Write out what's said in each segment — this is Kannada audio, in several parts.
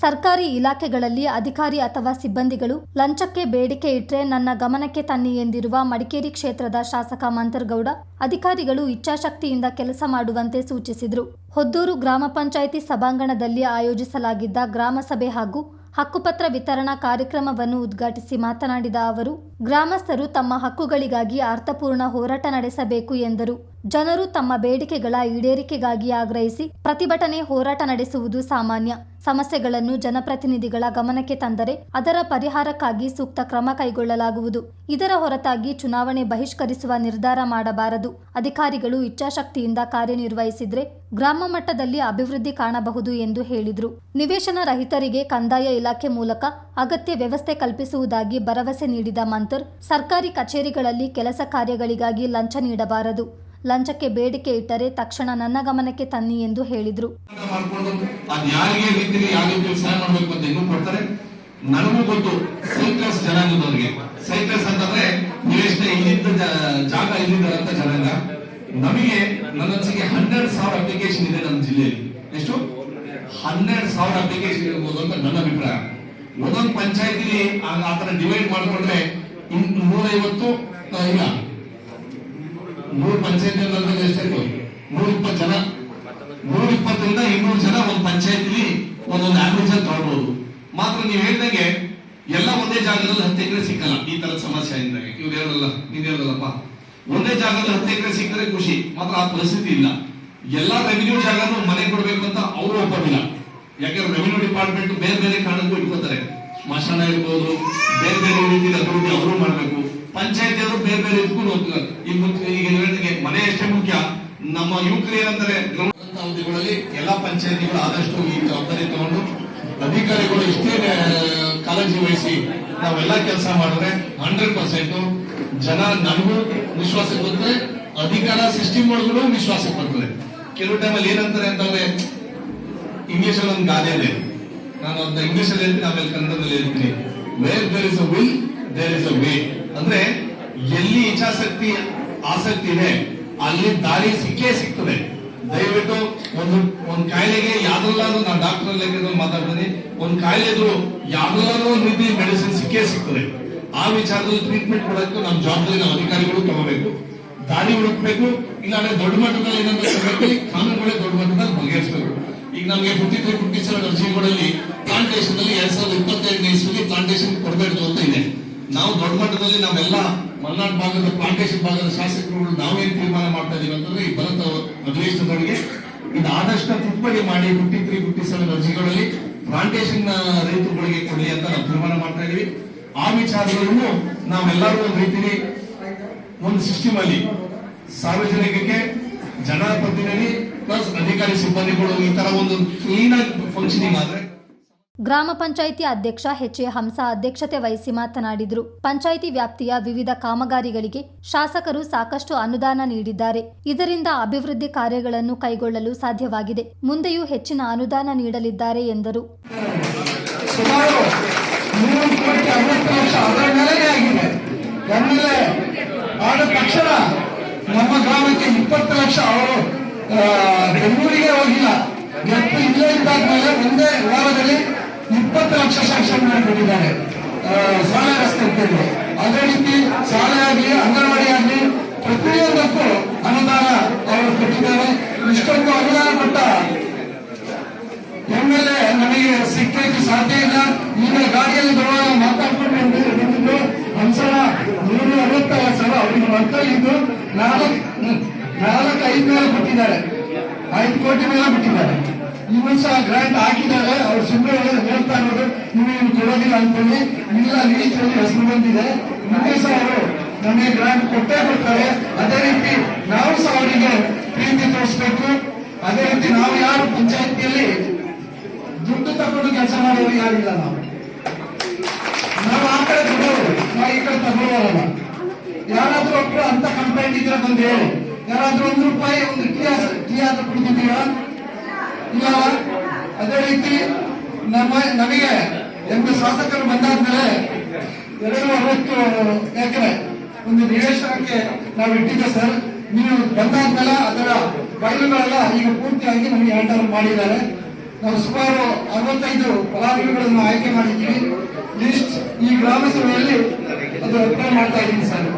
ಸರ್ಕಾರಿ ಇಲಾಖೆಗಳಲ್ಲಿ ಅಧಿಕಾರಿ ಅಥವಾ ಸಿಬ್ಬಂದಿಗಳು ಲಂಚಕ್ಕೆ ಬೇಡಿಕೆ ಇಟ್ಟರೆ ನನ್ನ ಗಮನಕ್ಕೆ ತನ್ನಿ ಎಂದಿರುವ ಮಡಿಕೇರಿ ಕ್ಷೇತ್ರದ ಶಾಸಕ ಮಂತರ್ಗೌಡ ಅಧಿಕಾರಿಗಳು ಇಚ್ಛಾಶಕ್ತಿಯಿಂದ ಕೆಲಸ ಮಾಡುವಂತೆ ಸೂಚಿಸಿದರು. ಹೊದ್ದೂರು ಗ್ರಾಮ ಪಂಚಾಯಿತಿ ಸಭಾಂಗಣದಲ್ಲಿ ಆಯೋಜಿಸಲಾಗಿದ್ದ ಗ್ರಾಮಸಭೆ ಹಾಗೂ ಹಕ್ಕುಪತ್ರ ವಿತರಣಾ ಕಾರ್ಯಕ್ರಮವನ್ನು ಉದ್ಘಾಟಿಸಿ ಮಾತನಾಡಿದ ಅವರು, ಗ್ರಾಮಸ್ಥರು ತಮ್ಮ ಹಕ್ಕುಗಳಿಗಾಗಿ ಅರ್ಥಪೂರ್ಣ ಹೋರಾಟ ನಡೆಸಬೇಕು ಎಂದರು. ಜನರು ತಮ್ಮ ಬೇಡಿಕೆಗಳ ಈಡೇರಿಕೆಗಾಗಿ ಆಗ್ರಹಿಸಿ ಪ್ರತಿಭಟನೆ ಹೋರಾಟ ನಡೆಸುವುದು ಸಾಮಾನ್ಯ. ಸಮಸ್ಯೆಗಳನ್ನು ಜನಪ್ರತಿನಿಧಿಗಳ ಗಮನಕ್ಕೆ ತಂದರೆ ಅದರ ಪರಿಹಾರಕ್ಕಾಗಿ ಸೂಕ್ತ ಕ್ರಮ ಕೈಗೊಳ್ಳಲಾಗುವುದು. ಇದರ ಹೊರತಾಗಿ ಚುನಾವಣೆ ಬಹಿಷ್ಕರಿಸುವ ನಿರ್ಧಾರ ಮಾಡಬಾರದು. ಅಧಿಕಾರಿಗಳು ಇಚ್ಛಾಶಕ್ತಿಯಿಂದ ಕಾರ್ಯನಿರ್ವಹಿಸಿದ್ರೆ ಗ್ರಾಮ ಮಟ್ಟದಲ್ಲಿ ಅಭಿವೃದ್ಧಿ ಕಾಣಬಹುದು ಎಂದು ಹೇಳಿದರು. ನಿವೇಶನ ರಹಿತರಿಗೆ ಕಂದಾಯ ಇಲಾಖೆ ಮೂಲಕ ಅಗತ್ಯ ವ್ಯವಸ್ಥೆ ಕಲ್ಪಿಸುವುದಾಗಿ ಭರವಸೆ ನೀಡಿದ ಮಂತರ್ ಸರ್ಕಾರಿ ಕಚೇರಿಗಳಲ್ಲಿ ಕೆಲಸ ಕಾರ್ಯಗಳಿಗಾಗಿ ಲಂಚ ನೀಡಬಾರದು. ಲಂಚಕ್ಕೆ ಬೇಡಿಕೆ ಇಟ್ಟರೆ ತಕ್ಷಣ ನನ್ನ ಗಮನಕ್ಕೆ ತನ್ನಿ ಎಂದು ಹೇಳಿದರು. ನನಗೂ ಗೊತ್ತು ಸೈಕ್ಲಸ್ ಜನಾಂಗದವರಿಗೆ. ಸೈಕ್ಲಸ್ ಅಂತಂದ್ರೆ ನೀವೆಷ್ಟೇ ಇಲ್ಲಿದ್ದ ಜ- ಜಾಗ ಇಲ್ಲಿದ್ದಾರಂತ ಜನಾಂಗ, ನಮಗೆ ನನ್ನ ಅನ್ಸಿಗೆ ಹನ್ನೆರಡು ಸಾವಿರ ಅಪ್ಲಿಕೇಶನ್ ಇದೆ ನಮ್ಮ ಜಿಲ್ಲೆಯಲ್ಲಿ. ಎಷ್ಟು? ಹನ್ನೆರಡು ಸಾವಿರ ಅಪ್ಲಿಕೇಶನ್ ಇರ್ಬೋದು ಅಂತ ನನ್ನ ಅಭಿಪ್ರಾಯ. ಒಂದೊಂದು ಪಂಚಾಯತಿಲಿ ಆತರ ತರ ಡಿವೈಡ್ ಮಾಡ್ಕೊಂಡ್ರೆ ನೂರೈವತ್ತು ಇಲ್ಲ. ನೂರು ಪಂಚಾಯತಿ ಅಂದ್ರೆ ಎಷ್ಟಾಯ್ತು ನೂರ ಇಪ್ಪತ್ತು ಜನ. ನೂರ ಇಪ್ಪತ್ತರಿಂದ ಇನ್ನೂರು ಜನ ಒಂದು ಪಂಚಾಯತಿಲಿ ಒಂದೊಂದು ಆಂಬ್ಯುಲೆನ್ಸ್ ತಗೊಳ್ಬಹುದು ಮಾತ್ರ ನೀವು ಹೇಳ್ದಂಗೆ ಎಲ್ಲ ಒಂದೇ ಜಾಗದಲ್ಲಿ ಹತ್ತು ಎಕರೆ ಸಿಕ್ಕಲ್ಲ. ಈ ತರದ ಸಮಸ್ಯೆ ಆಗಿದ್ದಾಗ ಇವ್ರು ಹೇಳಲ್ಲ ನೀವ್ ಹೇಳಲ್ಲಪ್ಪ ಒಂದೇ ಜಾಗದಲ್ಲಿ ಹತ್ತು ಎಕರೆ ಸಿಕ್ಕರೆ ಖುಷಿ. ಮಾತ್ರ ಆ ಪರಿಸ್ಥಿತಿ ಇಲ್ಲ. ಎಲ್ಲಾ ರೆವಿನ್ಯೂ ಜಾಗನು ಮನೆ ಕೊಡ್ಬೇಕು ಅಂತ ಅವರು ಒಪ್ಪೋದಿಲ್ಲ ಯಾಕಂದ್ರೆ ರೆವಿನ್ಯೂ ಡಿಪಾರ್ಟ್ಮೆಂಟ್ ಬೇರೆ ಬೇರೆ ಕಾರಣಕ್ಕೂ ಇಟ್ಕೋತಾರೆ. ಸ್ಮಶಾನ ಇರ್ಬೋದು, ಬೇರೆ ಬೇರೆ ರೀತಿಯ ಅಭಿವೃದ್ಧಿ ಅವರು ಮಾಡ್ಬೇಕು. ಪಂಚಾಯತಿ ಆದ್ರೂ ಬೇರೆ ಬೇರೆ ಇದಕ್ಕೂ ಹೋಗ್ತದೆ ಈಗ ನೀವು ಮನೆ ಎಷ್ಟೇ ಮುಖ್ಯ, ನಮ್ಮ ಯುವಕರು ಗ್ರೌಂಡ್ ಅವಧಿಗಳಲ್ಲಿ ಎಲ್ಲಾ ಪಂಚಾಯತಿಗಳು ಆದಷ್ಟು ಈ ಜವಾಬ್ದಾರಿ ತಗೊಂಡು ಅಧಿಕಾರಿಗಳು ಇಷ್ಟೇ ಕಾಳಜಿ ವಹಿಸಿ ನಾವೆಲ್ಲ ಕೆಲಸ ಮಾಡಿದ್ರೆ ಹಂಡ್ರೆಡ್ ಪರ್ಸೆಂಟ್ ಜನ ನನಗೂ ವಿಶ್ವಾಸ ಬರ್ತದೆ, ಅಧಿಕಾರ ಸಿಸ್ಟಮ್ ಒಳಗೂ ವಿಶ್ವಾಸಕ್ಕೆ ಬರ್ತದೆ. ಕೆಲವು ಟೈಮಲ್ಲಿ ಏನಂತಾರೆ ಅಂತಂದ್ರೆ ಇಂಗ್ಲಿಷ್ ಅಲ್ಲಿ ಒಂದು ಗಾದೆ ಇದೆ. ನಾನು ಅದನ್ನ ಇಂಗ್ಲಿಷ್ ಅಲ್ಲಿ ಹೇಳ್ತೀನಿ, ಆಮೇಲೆ ಕನ್ನಡದಲ್ಲಿ ಹೇಳ್ತೀನಿ. Where there is a will there is a way ಅಂದ್ರೆ ಎಲ್ಲಿ ಇಚ್ಛಾಸಕ್ತಿ ಆಸಕ್ತಿ ಇದೆ, ಅಲ್ಲಿ ದಾರಿ ಸಿಕ್ಕೇ ಸಿಗ್ತದೆ. ದಯವಿಟ್ಟು ಒಂದು, ಒಂದ್ ಕಾಯಿಲೆಗೆ ಯಾವ್ದಲ್ಲಾದ್ರೂ ನಾನು ಡಾಕ್ಟರ್ ಲೆಕ್ಕದಲ್ಲಿ ಮಾತಾಡ್ತೀನಿ. ಒಂದ್ ಕಾಯಿಲೆ ಇದ್ರು ಯಾವ್ದಲ್ಲಾದ್ರೂ ಒಂದು ರೀತಿ ಮೆಡಿಸಿನ್ ಸಿಕ್ಕೇ ಸಿಗ್ತದೆ. ಆ ವಿಚಾರದಲ್ಲಿ ಟ್ರೀಟ್ಮೆಂಟ್ ಕೊಡೋಕ್ಕೂ ನಮ್ಮ ಜವಾಬ್ದಾರಿ ಅಧಿಕಾರಿಗಳು ತಗೋಬೇಕು. ದಾರಿ ಹುಡುಕ್ಬೇಕು, ಇಲ್ಲಾಂದ್ರೆ ದೊಡ್ಡ ಮಟ್ಟದಲ್ಲಿ ಏನಾದ್ರು ಕಾನೂನುಗಳೇ ದೊಡ್ಡ ಮಟ್ಟದಲ್ಲಿ ಬಗೆಹರಿಸಬೇಕು. ಈಗ ನಮಗೆ ಫಿಫ್ಟಿ ತ್ರೀ ಫಿಫ್ಟಿ ಸೆವೆನ್ ಅರ್ಜಿಗಳಲ್ಲಿ ಪ್ಲಾಂಟೇಶನ್ ಅಲ್ಲಿ ಎರಡ್ ಸಾವಿರದ ಇಪ್ಪತ್ತೆರಡನೇ ಇಸ್ವಿಗೆ ಪ್ಲಾಂಟೇಶನ್ ಕೊಡಬೇಕು ಅಂತ ಇದೆ. ನಾವು ದೊಡ್ಡ ಮಟ್ಟದಲ್ಲಿ ನಾವೆಲ್ಲ ಮಲ್ನಾಡ್ ಭಾಗದ ಪ್ಲಾಂಟೇಶನ್ ಭಾಗದ ಶಾಸಕರುಗಳು ನಾವೇನ್ ತೀರ್ಮಾನ ಮಾಡ್ತಾ ಇದೀವಿ ಅಂತಂದ್ರೆ ಈ ಭರತ ಅಧಿವೇಶನದೊಳಗೆ ಇದು ಆದಷ್ಟು ತಿದ್ದುಪಡಿ ಮಾಡಿ ಫಿಫ್ಟಿ ತ್ರೀ ಫಿಫ್ಟಿ ಸೆವೆನ್ ಅರ್ಜಿಗಳಲ್ಲಿ ಪ್ಲಾಂಟೇಶನ್ ರೈತರುಗಳಿಗೆ ಕೊಡಿ ಅಂತ ನಾವು ತೀರ್ಮಾನ ಮಾಡ್ತಾ ಇದೀವಿ. ಆ ವಿಚಾರಗಳನ್ನು ನಾವೆಲ್ಲರೂ ಒಂದು ರೀತಿಯಲ್ಲಿ ಒಂದು ಸಿಸ್ಟಮ್ ಅಲ್ಲಿ ಸಾರ್ವಜನಿಕಕ್ಕೆ, ಜನಪ್ರತಿನಿಧಿ ಪ್ಲಸ್ ಅಧಿಕಾರಿ ಸಿಬ್ಬಂದಿಗಳು ಈ ತರ ಒಂದು ಕ್ಲೀನ್ ಆಗಿ ಫಂಕ್ಷನಿಂಗ್ ಆದ್ರೆ ಗ್ರಾಮ ಪಂಚಾಯಿತಿ ಅಧ್ಯಕ್ಷ ಎಚ್ ಎ ಹಂಸ ಅಧ್ಯಕ್ಷತೆ ವಹಿಸಿ ಮಾತನಾಡಿದರು. ಪಂಚಾಯಿತಿ ವ್ಯಾಪ್ತಿಯ ವಿವಿಧ ಕಾಮಗಾರಿಗಳಿಗೆ ಶಾಸಕರು ಸಾಕಷ್ಟು ಅನುದಾನ ನೀಡಿದ್ದಾರೆ. ಇದರಿಂದ ಅಭಿವೃದ್ಧಿ ಕಾರ್ಯಗಳನ್ನು ಕೈಗೊಳ್ಳಲು ಸಾಧ್ಯವಾಗಿದೆ. ಮುಂದೆಯೂ ಹೆಚ್ಚಿನ ಅನುದಾನ ನೀಡಲಿದ್ದಾರೆ ಎಂದರು. ನಮ್ಮ ಗ್ರಾಮಕ್ಕೆ ಇಪ್ಪತ್ತು ಲಕ್ಷ ಅವರು ಬೆಂಗಳೂರಿಗೆ ಹೋಗಿಲ್ಲ. ವಾರದಲ್ಲಿ ಇಪ್ಪತ್ತು ಲಕ್ಷ ಶಾಸನ ಕೊಟ್ಟಿದ್ದಾರೆ ಆ, ರಸ್ತೆಯಲ್ಲಿ. ಅದೇ ರೀತಿ ಸಾಲ ಆಗಲಿ ಅಂಗನವಾಡಿ ಆಗಲಿ ಪ್ರತಿಯೊಂದಕ್ಕೂ ಅನುದಾನ ಅವರು ಕೊಟ್ಟಿದ್ದಾರೆ. ಇಷ್ಟೊಂದು ಅನುದಾನ ಕೊಟ್ಟ ತಂದಲೇ ನಮಗೆ ಸಿಕ್ಕಲಿಕ್ಕೆ ಸಾಧ್ಯ ಇಲ್ಲ. ಈಗ ಗಾಡಿಯಲ್ಲಿ ಬರುವಾಗ ಮಾತಾಡ್ಕೊಂಡು ಬಂದು- ಬಂದಿದ್ದು ಒಂದ್ಸಲ ನೂರ ಅರವತ್ತೈದು ಸಲ ಅವರಿಗೆ ಮಕ್ಕಳಿದ್ದು ನಾಲ್ಕು ನಾಲ್ಕು ಐದು ಮೇಲೆ ಕೊಟ್ಟಿದ್ದಾರೆ. ಐದು ಕೋಟಿ ಮೇಲೆ ಬಿಟ್ಟಿದ್ದಾರೆ ಇವರು ಸಹ ಗ್ರಾಂಟ್ ಹಾಕಿದ್ದಾರೆ. ಅವ್ರು ಸುಮ್ಮನೆ ಹೇಳ್ತಾ ಇರೋದು? ನೀವು ಕೊಡೋದಿಲ್ಲ ಅಂತೇಳಿ. ಇಲ್ಲ ಅಲ್ಲಿ ಹೆಸರು ಬಂದಿದೆ. ಮುಂದೆ ಸಹ ಅವರು ನಮಗೆ ಗ್ರಾಂಟ್ ಕೊಟ್ಟೇ ಕೊಡ್ತಾರೆ. ಅದೇ ರೀತಿ ನಾವು ಸಹ ಅವರಿಗೆ ಪ್ರೀತಿ ತೋರಿಸ್ಬೇಕು. ಅದೇ ರೀತಿ ನಾವು ಯಾರು ಪಂಚಾಯತಿಯಲ್ಲಿ ದುಡ್ಡು ತಗೊಂಡು ಕೆಲಸ ಮಾಡೋರು ಯಾರಿಲ್ಲ ನಾವು. ನಾವು ಆ ಕಡೆ ಕೊಡೋರು ನಾವು ಈ ಕಡೆ ತಗೊಳ್ಳೋರಲ್ಲ. ಯಾರಾದ್ರೂ ಒಬ್ರು ಅಂತ ಕಂಪ್ಲೇಂಟ್ ಇದ್ರೆ ಬಂದು ಹೇಳಿ. ಯಾರಾದ್ರೂ ಒಂದು ರೂಪಾಯಿ, ಒಂದು ಟೀ ಆದ್ರೂ ಕುಡಿದಿದ್ದೀರಾ? ಅದೇ ರೀತಿ ನಮ್ಮ, ನಮಗೆ ಎಂಟು ಶಾಸಕರು ಬಂದಾದ್ಮೇಲೆ ಎರಡು ಅರವತ್ತು ಎಕರೆ ಒಂದು ನಿವೇಶನಕ್ಕೆ ನಾವು ಇಟ್ಟಿದ್ದೆ ಸರ್. ನೀವು ಬಂದಾದ್ಮೇಲೆ ಅದರ ಬಯಲುಗಳೆಲ್ಲ ಈಗ ಪೂರ್ತಿಯಾಗಿ ನಮಗೆ ಹ್ಯಾಂಡ್ ಮಾಡಿದ್ದಾರೆ. ನಾವು ಸುಮಾರು ಅರವತ್ತೈದು ಫಲಾನುಭವಿಗಳನ್ನು ಆಯ್ಕೆ ಮಾಡಿದ್ದೀವಿ. ಲಿಸ್ಟ್ ಈ ಗ್ರಾಮ ಸಭೆಯಲ್ಲಿ ಅದು ಅಪ್ಲೈ ಮಾಡ್ತಾ ಇದ್ದೀನಿ ಸರ್.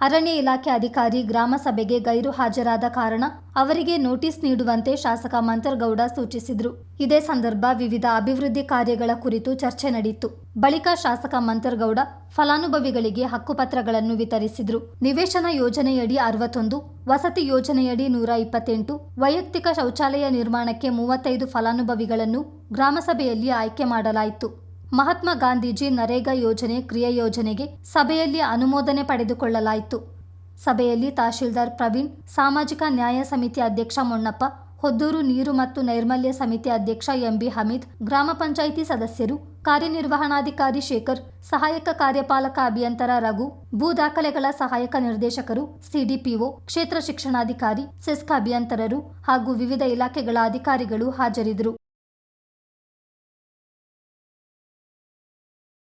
ಅರಣ್ಯ ಇಲಾಖೆ ಅಧಿಕಾರಿ ಗ್ರಾಮ ಸಭೆಗೆ ಗೈರು ಹಾಜರಾದ ಕಾರಣ ಅವರಿಗೆ ನೋಟಿಸ್ ನೀಡುವಂತೆ ಶಾಸಕ ಮಂತರ್ಗೌಡ ಸೂಚಿಸಿದರು. ಇದೇ ಸಂದರ್ಭ ವಿವಿಧ ಅಭಿವೃದ್ಧಿ ಕಾರ್ಯಗಳ ಕುರಿತು ಚರ್ಚೆ ನಡೆಯಿತು ಬಳಿಕ ಶಾಸಕ ಮಂತರ್ಗೌಡ ಫಲಾನುಭವಿಗಳಿಗೆ ಹಕ್ಕುಪತ್ರಗಳನ್ನು ವಿತರಿಸಿದರು. ನಿವೇಶನ ಯೋಜನೆಯಡಿ ಅರವತ್ತೊಂದು, ವಸತಿ ಯೋಜನೆಯಡಿ ನೂರ ಇಪ್ಪತ್ತೆಂಟು, ವೈಯಕ್ತಿಕ ಶೌಚಾಲಯ ನಿರ್ಮಾಣಕ್ಕೆ ಮೂವತ್ತೈದು ಫಲಾನುಭವಿಗಳನ್ನು ಗ್ರಾಮಸಭೆಯಲ್ಲಿ ಆಯ್ಕೆ ಮಾಡಲಾಯಿತು. ಮಹಾತ್ಮ ಗಾಂಧೀಜಿ ನರೇಗಾ ಯೋಜನೆ ಕ್ರಿಯಾ ಯೋಜನೆಗೆ ಸಭೆಯಲ್ಲಿ ಅನುಮೋದನೆ ಪಡೆದುಕೊಳ್ಳಲಾಯಿತು. ಸಭೆಯಲ್ಲಿ ತಹಶೀಲ್ದಾರ್ ಪ್ರವೀಣ್, ಸಾಮಾಜಿಕ ನ್ಯಾಯ ಸಮಿತಿ ಅಧ್ಯಕ್ಷ ಮೊಣ್ಣಪ್ಪ, ಹೊದ್ದೂರು ನೀರು ಮತ್ತು ನೈರ್ಮಲ್ಯ ಸಮಿತಿ ಅಧ್ಯಕ್ಷ ಎಂಬಿ ಹಮೀದ್, ಗ್ರಾಮ ಪಂಚಾಯಿತಿ ಸದಸ್ಯರು, ಕಾರ್ಯನಿರ್ವಹಣಾಧಿಕಾರಿ ಶೇಖರ್, ಸಹಾಯಕ ಕಾರ್ಯಪಾಲಕ ಅಭಿಯಂತರ ರಘು, ಭೂ ದಾಖಲೆಗಳ ಸಹಾಯಕ ನಿರ್ದೇಶಕರು, ಸಿಡಿಪಿಒ, ಕ್ಷೇತ್ರ ಶಿಕ್ಷಣಾಧಿಕಾರಿ, ಸೆಸ್ಕ್ ಅಭಿಯಂತರರು ಹಾಗೂ ವಿವಿಧ ಇಲಾಖೆಗಳ ಅಧಿಕಾರಿಗಳು ಹಾಜರಿದ್ದರು.